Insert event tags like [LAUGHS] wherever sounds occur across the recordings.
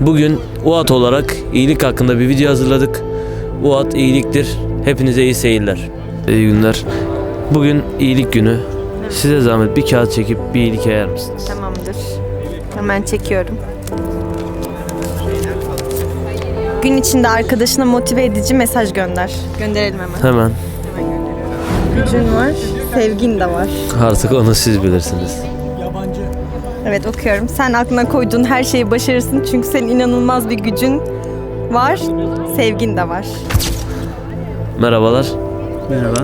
Bugün UAT olarak iyilik hakkında bir video hazırladık. UAT iyiliktir. Hepinize iyi seyirler. İyi günler. Bugün iyilik günü. Size zahmet bir kağıt çekip bir iyilik yayar mısınız? Tamamdır. Hemen çekiyorum. Gün içinde arkadaşına motive edici mesaj gönder. Gönderelim hemen. Hemen. Gücün var, sevgin de var. Artık onu siz bilirsiniz. Evet okuyorum. Sen aklına koyduğun her şeyi başarırsın çünkü senin inanılmaz bir gücün var, sevgin de var. Merhabalar. Merhaba.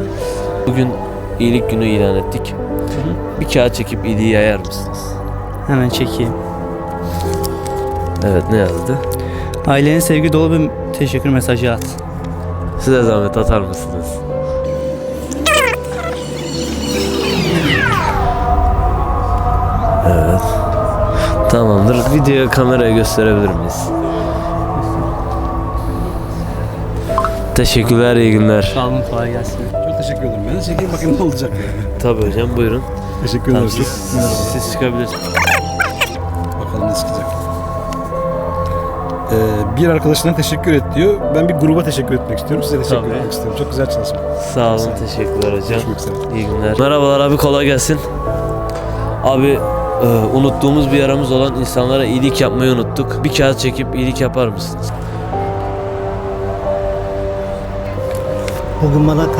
Bugün iyilik günü ilan ettik. Bir kağıt çekip iyiliği yayar mısınız? Hemen çekeyim. Evet ne yazdı? Ailene sevgi dolu bir teşekkür mesajı at. Size zahmet atar mısınız? Tamamdır. Videoya kameraya gösterebilir miyiz? Teşekkürler, iyi günler. Sağ olun kolay gelsin. Çok teşekkür ederim. Ben de çekeyim bakayım ne olacak. Tabii hocam buyurun. Teşekkür ederim. siz, siz çıkabilirsiniz. Bakalım ne çıkacak. Ee, bir arkadaşına teşekkür et diyor. Ben bir gruba teşekkür etmek istiyorum. Size teşekkür Tabii. etmek istiyorum. Çok güzel çalışma. Sağ olun, teşekkürler hocam. Görüşmek üzere. İyi günler. Merhabalar abi kolay gelsin. Abi e, unuttuğumuz bir yaramız olan insanlara iyilik yapmayı unuttuk. Bir kağıt çekip iyilik yapar mısınız? Bugün bana kah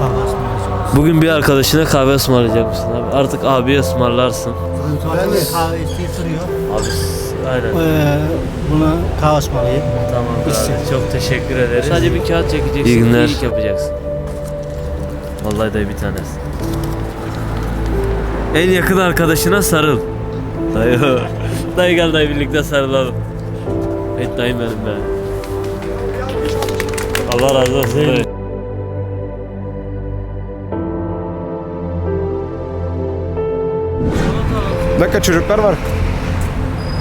kahve ısmarlayacaksın. Bugün bir arkadaşına kahve ısmarlayacak mısın abi? Artık abiye ısmarlarsın. Bugün tuvalete kahve isteği duruyor. Abi aynen. Ee, buna kahve ısmarlayayım. Tamam İşte. abi. Çok teşekkür ederiz. Sadece bir kağıt çekeceksin. İyi günler. İyilik yapacaksın. Vallahi dayı bir tanesi. En yakın arkadaşına sarıl. Dayı. dayı gel dayı birlikte sarılalım. Evet dayım benim be. Allah razı olsun dayı. Bir dakika çocuklar var.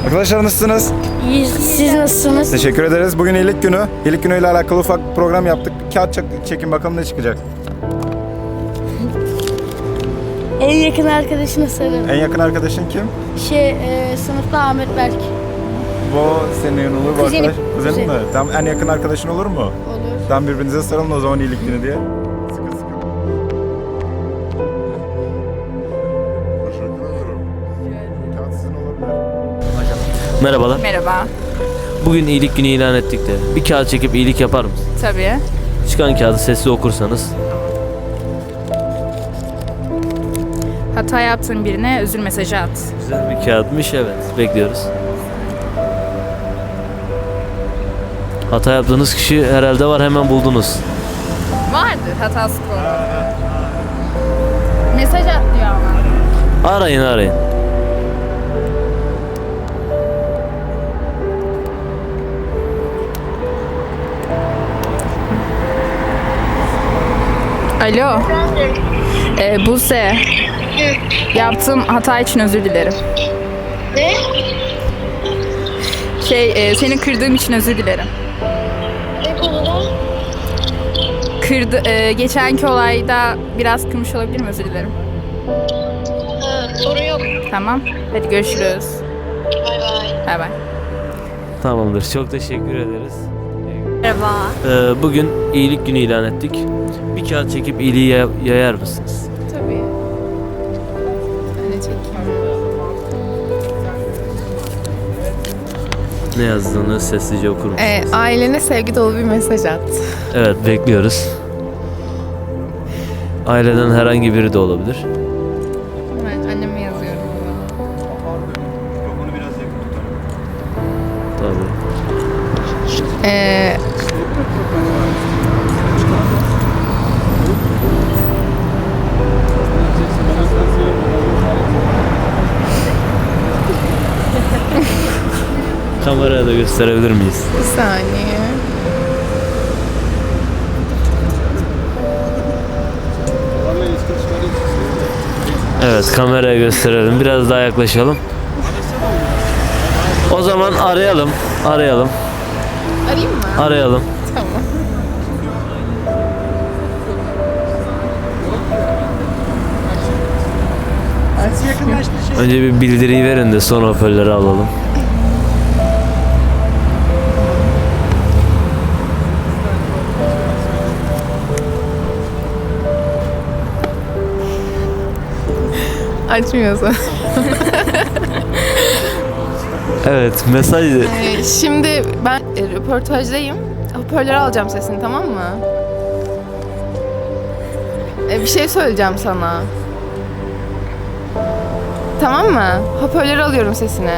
Arkadaşlar nasılsınız? İyiyiz. Siz nasılsınız? Teşekkür ederiz. Bugün iyilik günü. İyilik günüyle alakalı ufak bir program yaptık. Kağıt çek- çekin bakalım ne çıkacak. En yakın arkadaşına sarıl. En yakın arkadaşın kim? Şey, e, sınıfta Ahmet Berk. Bu senin olur bu Kuzenim. arkadaş. Kuzenin Kuzenim. mi? Tam en yakın arkadaşın olur mu? Olur. Tam birbirinize sarılın o zaman iyilik günü diye. Sıkı sıkı. Teşekkür ederim. Kağıt sizin olabilir. Merhabalar. Merhaba. Bugün iyilik günü ilan ettik de. Bir kağıt çekip iyilik yapar mısın? Tabii. Çıkan kağıdı sesli okursanız. Hata yaptığın birine özür mesajı at. Güzel bir kağıtmış evet. Bekliyoruz. Hata yaptığınız kişi herhalde var hemen buldunuz. Vardır hatası konu. Mesaj at diyor ama. Arayın arayın. Alo. Ee, Buse. Yaptığım hata için özür dilerim. Ne? Şey, e, seni kırdığım için özür dilerim. Ne konuda? Kırdı, e, geçenki olayda biraz kırmış olabilirim özür dilerim. Ha, sorun yok. Tamam. Hadi görüşürüz. Bay bay. Bay bay. Tamamdır. Çok teşekkür ederiz. Merhaba. Ee, bugün iyilik günü ilan ettik. Bir kağıt çekip iyiliği yay- yayar mısınız? Tabii. Ben de çekeyim. Ne yazdığını sessizce okur musunuz? E, ailene sevgi dolu bir mesaj at. Evet bekliyoruz. Aileden herhangi biri de olabilir. Ben anneme yazıyorum. Tabii. E, Kameraya da gösterebilir miyiz? bir saniye. Evet kameraya gösterelim. Biraz daha yaklaşalım. O zaman arayalım. Arayalım. Arayayım mı? Arayalım. Tamam. Önce bir bildiriyi verin de sonra hoparlörü alalım. Açmıyorsun. Evet mesaj Ee, şimdi ben e, röportajdayım. Hoparlörü alacağım sesini tamam mı? E, bir şey söyleyeceğim sana. Tamam mı? Hoparlörü alıyorum sesini.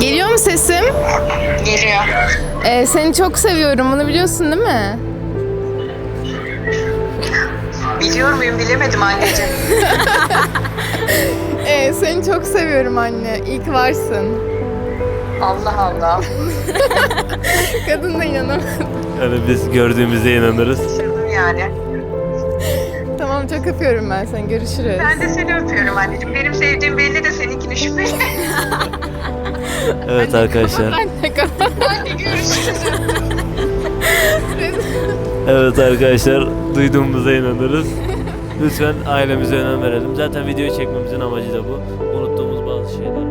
Geliyor mu sesim? Geliyor. Ee, seni çok seviyorum. Bunu biliyorsun değil mi? Biliyor muyum bilemedim anneciğim. [LAUGHS] Ee, seni çok seviyorum anne. İyi ki varsın. Allah Allah. [LAUGHS] Kadın da inanamaz. yani biz gördüğümüzde inanırız. Şaşırdım yani. Tamam çok öpüyorum ben seni. Görüşürüz. Ben de seni öpüyorum anneciğim. Benim sevdiğim belli de seninkini şüpheli. Evet arkadaşlar. Ben de kapat. Hadi görüşürüz. Evet arkadaşlar duyduğumuza inanırız. Lütfen ailemize önem verelim. Zaten video çekmemizin amacı da bu. Unuttuğumuz bazı şeyler var.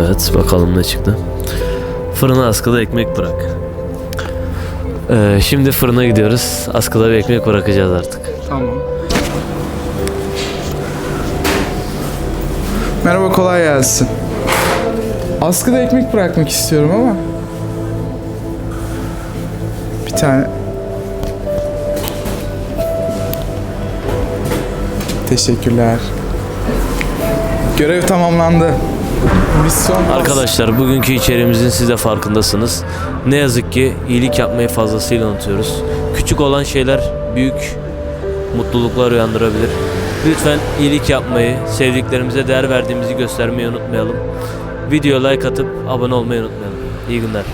Evet bakalım ne çıktı. Fırına askıda ekmek bırak. Ee, şimdi fırına gidiyoruz. Askıda bir ekmek bırakacağız artık. Tamam. Merhaba kolay gelsin. Askıda ekmek bırakmak istiyorum ama. Bir tane. Teşekkürler. Görev tamamlandı. Misyon Arkadaşlar bugünkü içeriğimizin siz de farkındasınız. Ne yazık ki iyilik yapmayı fazlasıyla unutuyoruz. Küçük olan şeyler büyük mutluluklar uyandırabilir. Lütfen iyilik yapmayı, sevdiklerimize değer verdiğimizi göstermeyi unutmayalım. Video like atıp abone olmayı unutmayalım. İyi günler.